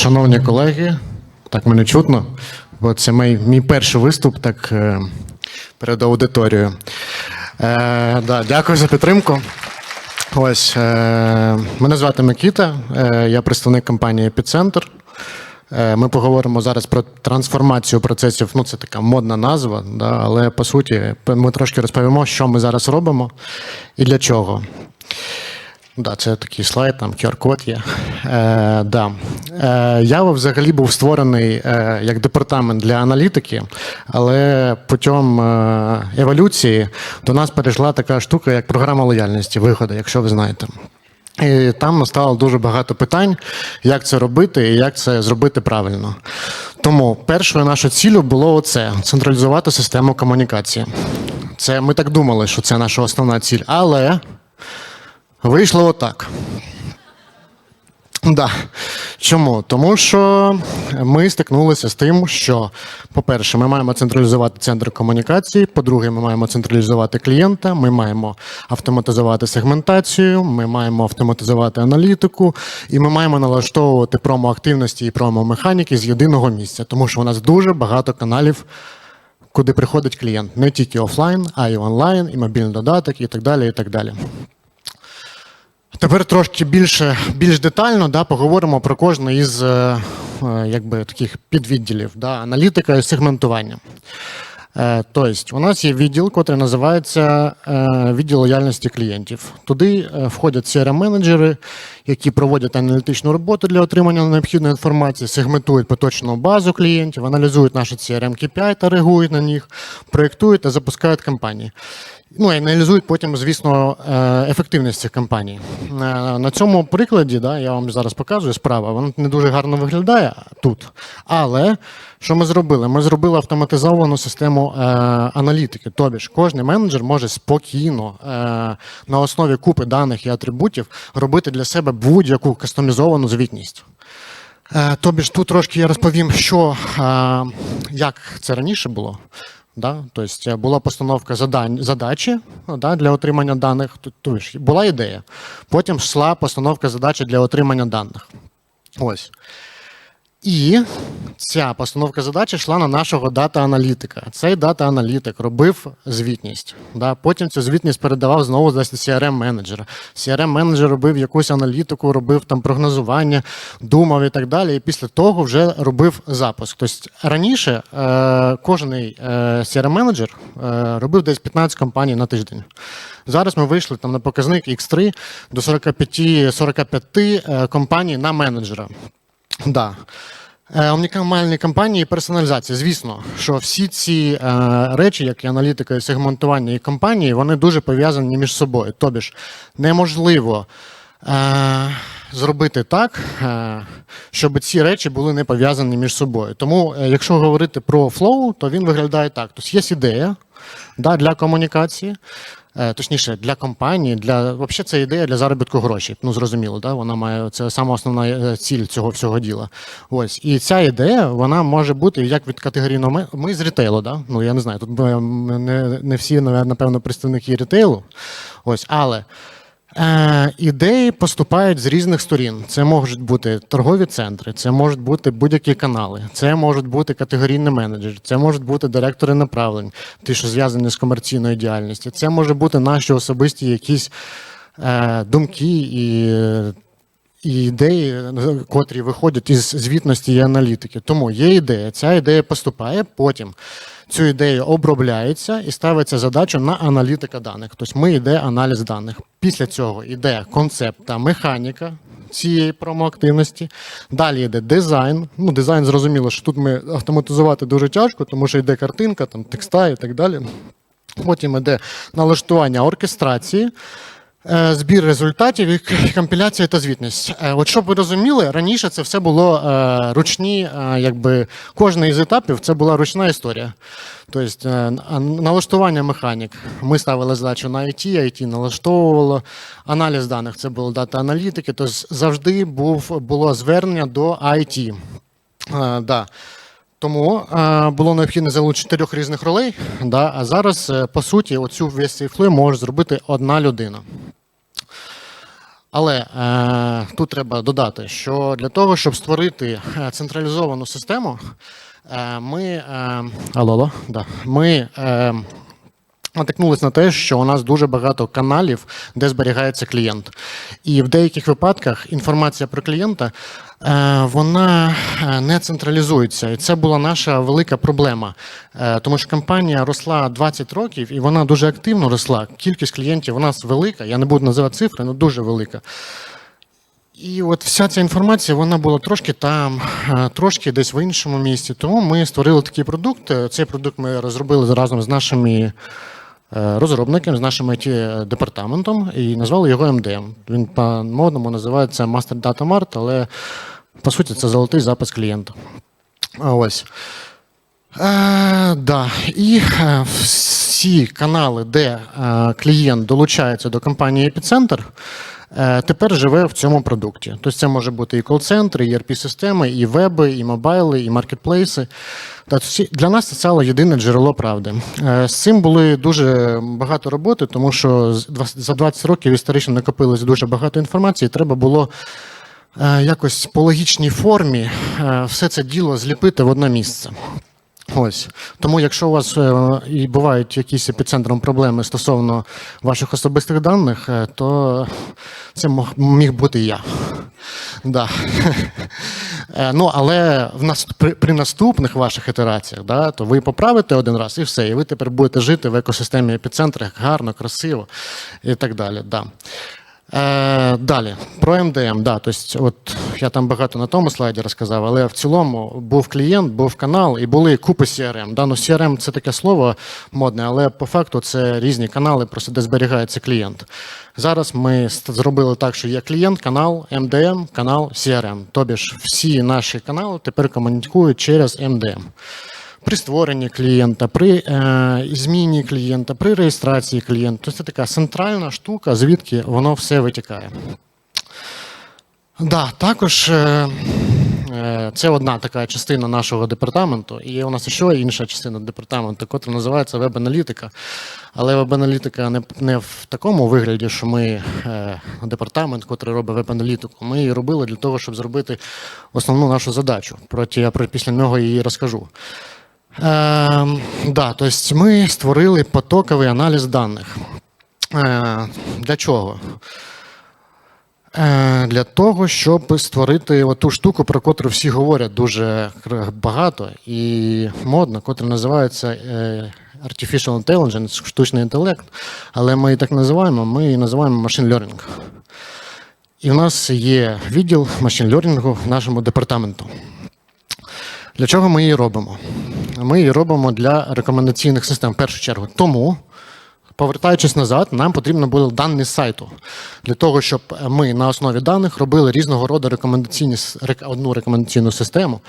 Шановні колеги, так мене чутно, бо це мій, мій перший виступ так е, перед аудиторією. Е, да, дякую за підтримку. Ось е, мене звати Микіта, е, я представник компанії Епіцентр. Е, Ми поговоримо зараз про трансформацію процесів. Ну, це така модна назва, да, але по суті ми трошки розповімо, що ми зараз робимо і для чого. Да, це такий слайд, там QR-код є. Е, да. е, я взагалі був створений е, як департамент для аналітики, але путем е, еволюції до нас перейшла така штука, як програма лояльності, виходу, якщо ви знаєте. І там настало дуже багато питань, як це робити і як це зробити правильно. Тому першою нашою ціллю було оце централізувати систему комунікації. Це ми так думали, що це наша основна ціль, але Вийшло отак. Да. Чому? Тому що ми стикнулися з тим, що, по-перше, ми маємо централізувати центр комунікації. По-друге, ми маємо централізувати клієнта, ми маємо автоматизувати сегментацію, ми маємо автоматизувати аналітику, і ми маємо налаштовувати промо-активності і промо-механіки з єдиного місця, тому що у нас дуже багато каналів. Куди приходить клієнт не тільки офлайн, а й онлайн, і мобільний додаток, і так далі. і так далі. Тепер трошки більше, більш детально да, поговоримо про кожне із е, е, якби, таких підвідділів да, аналітика і сегментування. Е, Тобто, у нас є відділ, який називається відділ лояльності клієнтів. Туди входять CRM-менеджери, які проводять аналітичну роботу для отримання необхідної інформації, сегментують поточну базу клієнтів, аналізують наші CRM KPI та реагують на них, проєктують та запускають кампанії. Ну і аналізують потім, звісно, е, ефективність цих кампаній. Е, На цьому прикладі, да, я вам зараз показую справа, вона не дуже гарно виглядає тут. Але що ми зробили? Ми зробили автоматизовану систему е, аналітики. Тобі ж кожен менеджер може спокійно на основі купи даних і атрибутів робити для себе будь-яку кастомізовану звітність. Тобі ж тут трошки я розповім, що як це раніше було. Да? Тобто була постановка задань, задачі да, для отримання даних. Тобто була ідея. Потім йшла постановка задачі для отримання даних. Ось. І ця постановка задачі йшла на нашого дата-аналітика. Цей дата-аналітик робив звітність. Да? Потім цю звітність передавав знову до CRM-менеджера. CRM-менеджер робив якусь аналітику, робив там прогнозування, думав і так далі. І після того вже робив запуск. Тобто раніше е, кожен е, CRM-менеджер е, робив десь 15 компаній на тиждень. Зараз ми вийшли там на показник X3 до 45, 45 е, компаній на менеджера. Да. Е, Омнікомальні кампанії і персоналізація. Звісно, що всі ці е, речі, як і аналітика, і сегментування і кампанії, вони дуже пов'язані між собою. Тобі ж неможливо е, зробити так, е, щоб ці речі були не пов'язані між собою. Тому, е, якщо говорити про флоу, то він виглядає так: тобто є ідея да, для комунікації. Е, Точніше, для компанії, для взагалі це ідея для заробітку грошей. Ну зрозуміло, да? вона має це сама основна е, ціль цього всього діла. Ось і ця ідея вона може бути як від категорійного ми, ми з рітейлу. Да? Ну я не знаю, тут не, не всі напевно представники рітейлу. Ось, але. Е, ідеї поступають з різних сторін. Це можуть бути торгові центри, це можуть бути будь-які канали, це можуть бути категорійні менеджери, це можуть бути директори направлень, ті, що зв'язані з комерційною діяльністю. Це може бути наші особисті якісь е, думки і. І ідеї, котрі виходять із звітності і аналітики. Тому є ідея, ця ідея поступає, потім цю ідею обробляється і ставиться задача на аналітика даних. Тобто ми йде аналіз даних. Після цього йде концепт та механіка цієї промоактивності. Далі йде дизайн. Ну, дизайн зрозуміло, що тут ми автоматизувати дуже тяжко, тому що йде картинка, там текста і так далі. Потім йде налаштування оркестрації. Е, Збір результатів і компіляція та звітність. Е, От щоб ви розуміли, раніше це все було е, ручні, якби кожен із етапів це була ручна історія. Тобто налаштування механік. Ми ставили задачу на IT, IT налаштовувало. Аналіз даних це було дата аналітики. Тобто завжди був, було звернення до IT. Да. Тому е, було необхідно залучити чотирьох різних ролей. Да, а зараз, е, по суті, оцю весь цей флой може зробити одна людина. Але е, тут треба додати, що для того, щоб створити е, централізовану систему, е, ми, е, алло, алло, да, ми е, натикнулись на те, що у нас дуже багато каналів, де зберігається клієнт. І в деяких випадках інформація про клієнта е, вона е, не централізується. І це була наша велика проблема. Е, Тому що компанія росла 20 років і вона дуже активно росла. Кількість клієнтів у нас велика. Я не буду називати цифри, але дуже велика. І от вся ця інформація вона була трошки там, трошки десь в іншому місці. Тому ми створили такий продукт. Цей продукт ми розробили разом з нашими е, розробниками, з нашим it департаментом і назвали його МДМ. Він по-модному називається Master Data Mart, але по суті це золотий запис клієнта. Ось. Е, да. І е, всі канали, де е, клієнт долучається до компанії Епіцентр, тепер живе в цьому продукті. Тобто це може бути і кол-центри, і ERP-системи, і веби, і мобайли, і маркетплейси. Для нас це стало єдине джерело правди. Е, З цим були дуже багато роботи, тому що за 20 років історично накопилось дуже багато інформації. Треба було е, якось по логічній формі е, все це діло зліпити в одне місце. Ось тому, якщо у вас е, і бувають якісь епіцентром проблеми стосовно ваших особистих даних, е, то це міг бути і я. Да. Е, Ну, але в нас при, при наступних ваших ітераціях, да, то ви поправите один раз і все, і ви тепер будете жити в екосистемі епіцентру гарно, красиво і так далі. Да. Е, далі, про МДМ. Да, тобто, от я там багато на тому слайді розказав, але в цілому був клієнт, був канал і були купи CRM. Да, ну, CRM це таке слово модне, але по факту це різні канали, просто де зберігається клієнт. Зараз ми зробили так, що є клієнт, канал, МДМ, канал, CRM. Тобі ж всі наші канали тепер комунікують через МДМ при створенні клієнта, при е, зміні клієнта, при реєстрації клієнта. Тобто це така центральна штука, звідки воно все витікає. Да, також е, е, це одна така частина нашого департаменту, і у нас ще інша частина департаменту, яка називається веб-аналітика. Але веб-аналітика не, не в такому вигляді, що ми е, департамент, який робить веб-аналітику. Ми її робили для того, щоб зробити основну нашу задачу. Проте я про- після нього її розкажу. Е, да, тобто ми створили потоковий аналіз даних. Е, для чого? Е, Для того, щоб створити ту штуку, про котру всі говорять дуже багато і модно, котра називається е, Artificial Intelligence, штучний інтелект. Але ми її так називаємо, ми її називаємо Machine Learning. І в нас є відділ Learning в нашому департаменту. Для чого ми її робимо? Ми її робимо для рекомендаційних систем в першу чергу. Тому, повертаючись назад, нам потрібно було дані сайту для того, щоб ми на основі даних робили різного роду рекомендаційні одну рекомендаційну систему.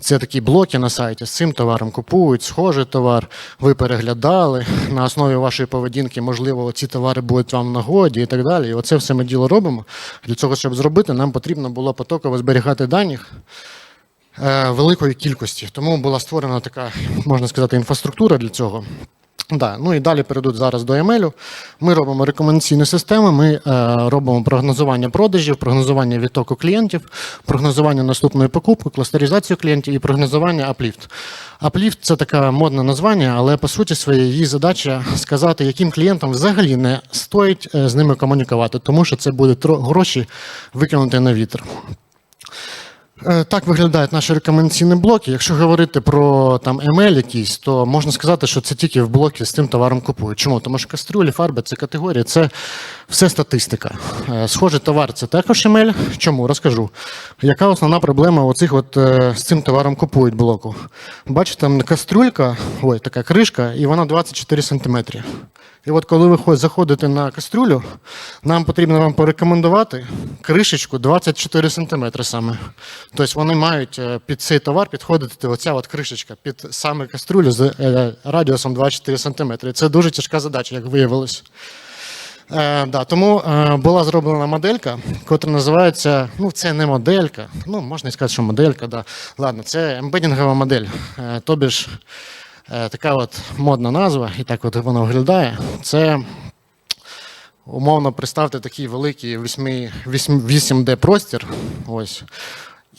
Це такі блоки на сайті з цим товаром купують, схожий товар, ви переглядали. На основі вашої поведінки, можливо, ці товари будуть вам в нагоді і так далі. І оце все ми діло робимо. Для цього, щоб зробити, нам потрібно було потоково зберігати дані великої кількості. Тому була створена така, можна сказати, інфраструктура для цього. Да. Ну і далі перейдуть зараз до ML. Ми робимо рекомендаційні системи, ми е, робимо прогнозування продажів, прогнозування відтоку клієнтів, прогнозування наступної покупки, кластеризацію клієнтів і прогнозування апліфт. Апліфт це таке модне названня, але по суті своєї її задача сказати, яким клієнтам взагалі не стоїть е, з ними комунікувати, тому що це буде гроші викинути на вітер. Е, Так виглядають наші рекомендаційні блоки. Якщо говорити про там ML якийсь, то можна сказати, що це тільки в блокі з тим товаром купують. Чому? Тому що кастрюлі, фарби це категорії, це все статистика. Е, Схожий товар це також ML. Чому? Розкажу. Яка основна проблема оцих от е, з цим товаром купують блоку? Бачите, там кастрюлька, ой, така кришка, і вона 24 сантиметри. І от коли ви заходите на кастрюлю, нам потрібно вам порекомендувати кришечку 24 см саме. Тобто вони мають е, під цей товар підходити оця от кришечка під саме кастрюлю з е, радіусом 24 см. Це дуже тяжка задача, як виявилось. Е, да, тому е, була зроблена моделька, яка називається, ну це не моделька, ну можна і сказати, що моделька, да. Ладно, це ембедінгова модель. Е, тобі ж така от модна назва, і так от воно виглядає. Це умовно представте такий великий 8D простір. Ось.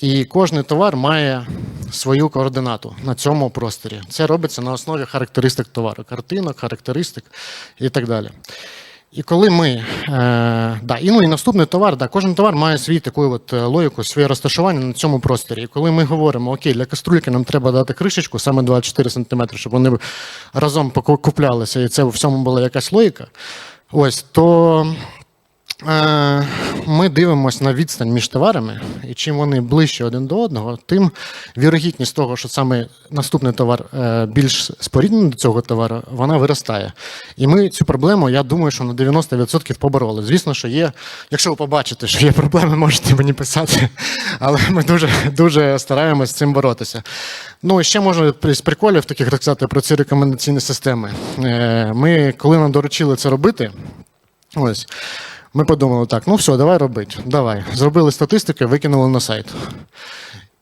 І кожний товар має свою координату на цьому просторі. Це робиться на основі характеристик товару, картинок, характеристик і так далі. І коли ми. Е, да, ну, і наступний товар, да, кожен товар має свій таку от е, логіку, своє розташування на цьому просторі. І коли ми говоримо, окей, для каструльки нам треба дати кришечку, саме 24 см, щоб вони разом покуплялися, і це в всьому була якась логіка, ось, то Ми дивимося на відстань між товарами, і чим вони ближче один до одного, тим вірогідність того, що саме наступний товар е, більш споріднений до цього товару, вона виростає. І ми цю проблему, я думаю, що на 90% побороли. Звісно, що є, якщо ви побачите, що є проблеми, можете мені писати, але ми дуже дуже стараємось з цим боротися. Ну і ще можна з приколів таких так сказати про ці рекомендаційні системи. Е, Ми, коли нам доручили це робити, ось. Ми подумали, так, ну все, давай робити. Давай. Зробили статистику, викинули на сайт.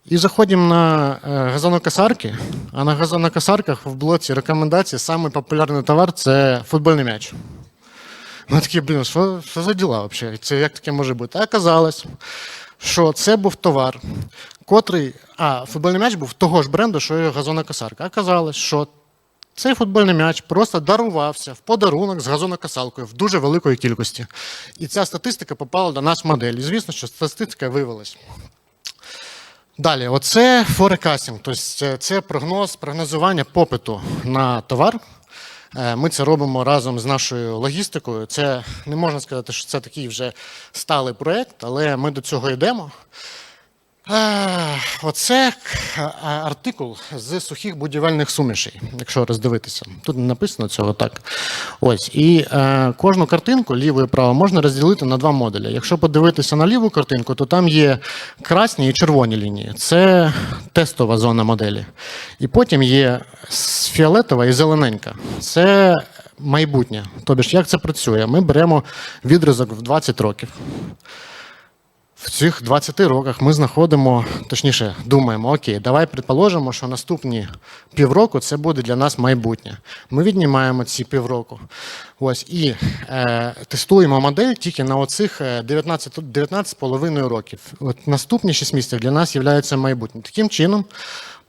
І заходимо на е, газонокосарки, а на газонокосарках в блоці рекомендацій самий популярний товар це футбольний м'яч. Ми такі, блін, що, що за діла взагалі? Це як таке може бути? А оказалось, що це був товар, котрий. А, футбольний м'яч був того ж бренду, що і газонокосарка. Оказалось, що цей футбольний м'яч просто дарувався в подарунок з газонокосалкою в дуже великої кількості. І ця статистика попала до нас в модель. І звісно, що статистика виявилась. Далі, оце форекастинг, тобто це прогноз, прогнозування попиту на товар. Е, Ми це робимо разом з нашою логістикою. Це не можна сказати, що це такий вже сталий проєкт, але ми до цього йдемо. Оце артикул з сухих будівельних сумішей, якщо роздивитися. Тут не написано цього так. Ось. І е, кожну картинку, ліву і праву, можна розділити на два модулі. Якщо подивитися на ліву картинку, то там є красні і червоні лінії. Це тестова зона моделі. І потім є фіолетова і зелененька. Це майбутнє. Тобто, як це працює? Ми беремо відрізок в 20 років. Цих 20 роках ми знаходимо, точніше, думаємо, окей, давай предположимо, що наступні півроку це буде для нас майбутнє. Ми віднімаємо ці півроку. Ось і е, тестуємо модель тільки на оцих 19 19,5 років. От наступні 6 місяців для нас є майбутнє. Таким чином,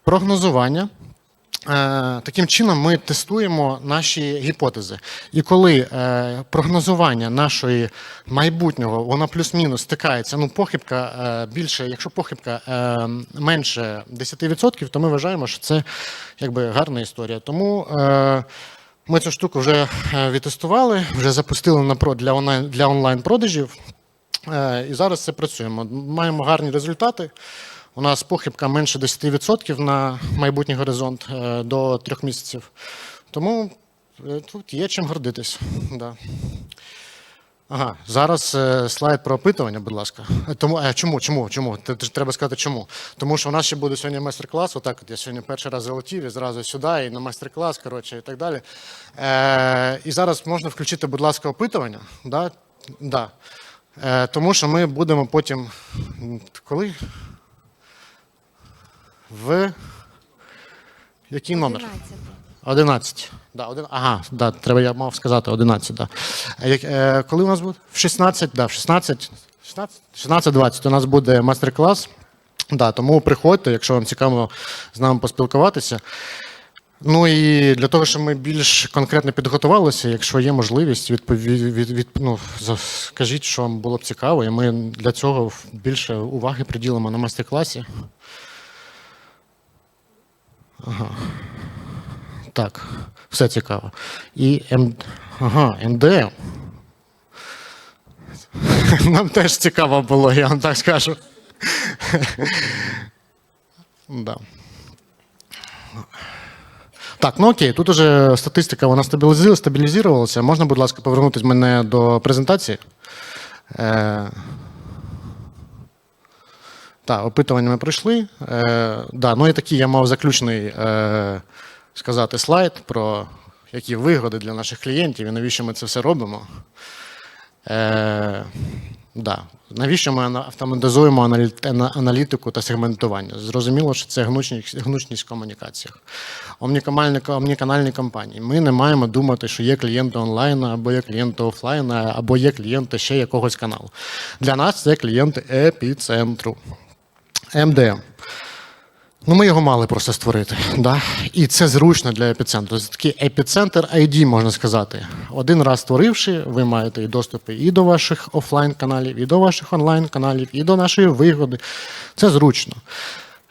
прогнозування. Е, Таким чином, ми тестуємо наші гіпотези. І коли е, прогнозування нашої майбутнього воно плюс-мінус стикається, ну похибка е, більше, якщо похибка менше 10%, то ми вважаємо, що це якби гарна історія. Тому ми цю штуку вже відтестували, вже запустили на для онлайн для онлайн-продажів. І зараз це працюємо. Маємо гарні результати. У нас похибка менше 10% на майбутній горизонт е, до трьох місяців. Тому е, тут є чим гордитись. Да. Ага, зараз е, слайд про опитування, будь ласка. Тому, а чому? Чому? Чому? Треба сказати, чому. Тому що у нас ще буде сьогодні майстер-клас. Отак, от я сьогодні перший раз залетів і зразу сюди, і на майстер-клас, коротше, і так далі. Е, і зараз можна включити, будь ласка, опитування. Да? Да. Е, тому що ми будемо потім. Коли? В який номер? 11. Да, один, ага, да, треба, я мав сказати 11. Да. Як- е, коли у нас буде? В 16, да, в 16, 16, 16.20 у нас буде майстер-клас. Да, тому приходьте, якщо вам цікаво з нами поспілкуватися. Ну і для того, щоб ми більш конкретно підготувалися, якщо є можливість, відпові... від, від, ну, скажіть, що вам було б цікаво, і ми для цього більше уваги приділимо на майстер-класі. Так, все цікаво. І М... ага, МДМ. Нам теж цікаво було, я вам так скажу. да. Так, ну окей, тут уже статистика вона стабілізувалася. Можна, будь ласка, повернутися мене до презентації? Е... Так, опитування ми пройшли. Е, да, ну і такий я мав заключний е, сказати слайд про які вигоди для наших клієнтів і навіщо ми це все робимо. Е, Да. Навіщо ми автоматизуємо аналітику та сегментування? Зрозуміло, що це гнучність, гнучність в комунікаціях. Омніканальні, омніканальні компанії. Ми не маємо думати, що є клієнти онлайн, або є клієнти офлайн, або є клієнти ще якогось каналу. Для нас це клієнти епіцентру. МДМ. Ну, ми його мали просто створити. Да? І це зручно для епіцентру. Це такий епіцентр ID, можна сказати. Один раз створивши, ви маєте і доступи і до ваших офлайн-каналів, і до ваших онлайн-каналів, і до нашої вигоди. Це зручно.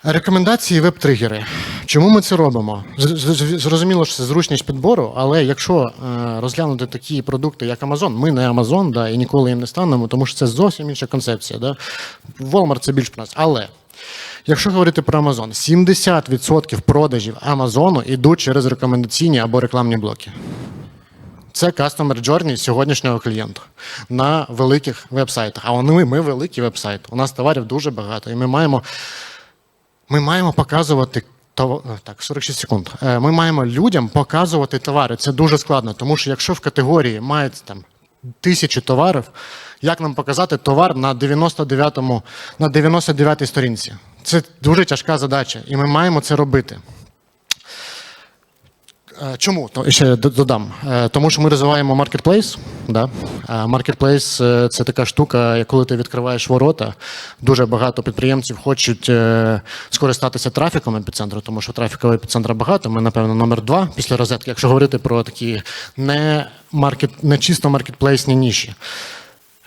Рекомендації веб-тригери. Чому ми це робимо? Зрозуміло, що це зручність підбору, але якщо е, розглянути такі продукти, як Amazon, ми не Amazon, да, і ніколи їм не станемо, тому що це зовсім інша концепція. Да? Walmart це більш про нас. Але Якщо говорити про Amazon, 70% продажів Амазону йдуть через рекомендаційні або рекламні блоки. Це customer journey сьогоднішнього клієнта на великих веб-сайтах. А вони, ми великий веб-сайт. У нас товарів дуже багато, і ми маємо, ми маємо показувати. Так, 46 секунд. Е, Ми маємо людям показувати товари. Це дуже складно, тому що якщо в категорії мають там тисячі товарів, як нам показати товар на 99-му, на 99-й сторінці? Це дуже тяжка задача, і ми маємо це робити. Е, Чому? Ще додам. Е, Тому що ми розвиваємо маркетплейс. Да? Маркетплейс е, це така штука, як коли ти відкриваєш ворота. Дуже багато підприємців хочуть е, скористатися трафіком епіцентру, тому що трафікового епіцентра багато. Ми, напевно, номер два після розетки, якщо говорити про такі не, маркет, не чисто маркетплейсні ніші.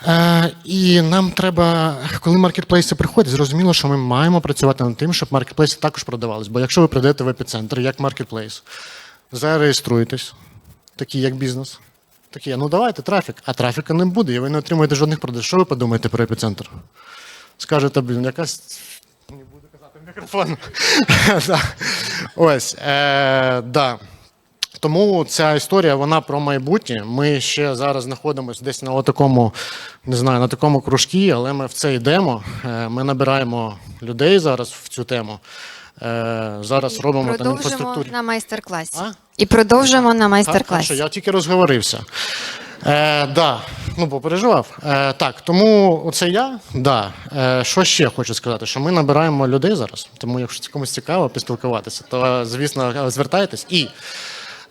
Е, і нам треба, коли маркетплейси приходять, зрозуміло, що ми маємо працювати над тим, щоб маркетплейси також продавались. Бо якщо ви прийдете в епіцентр як маркетплейс, зареєструєтесь, такий як бізнес. Такі, ну давайте трафік, а трафіка не буде, і ви не отримуєте жодних продажів. Що ви подумаєте про епіцентр? Скажете, блін, якась. Не буду казати мікрофон. Ось. Е, да. Тому ця історія вона про майбутнє. Ми ще зараз знаходимося десь на такому, не знаю, на такому кружкі, але ми в це йдемо. Е, Ми набираємо людей зараз в цю тему. Е, Зараз робимо там Продовжимо інфраструктурі. на майстер-класі. І продовжимо на майстер-класі. я тільки розговорився. Е, да, ну бо переживав. Е, так, тому оце я. Да. Е, що ще хочу сказати? Що ми набираємо людей зараз. Тому, якщо це комусь цікаво поспілкуватися, то звісно звертайтесь. І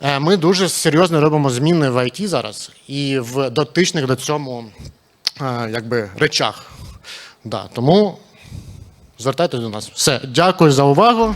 е, ми дуже серйозно робимо зміни в ІТ зараз і в дотичних до цьому е, якби, речах. Да, тому звертайтесь до нас. Все, дякую за увагу.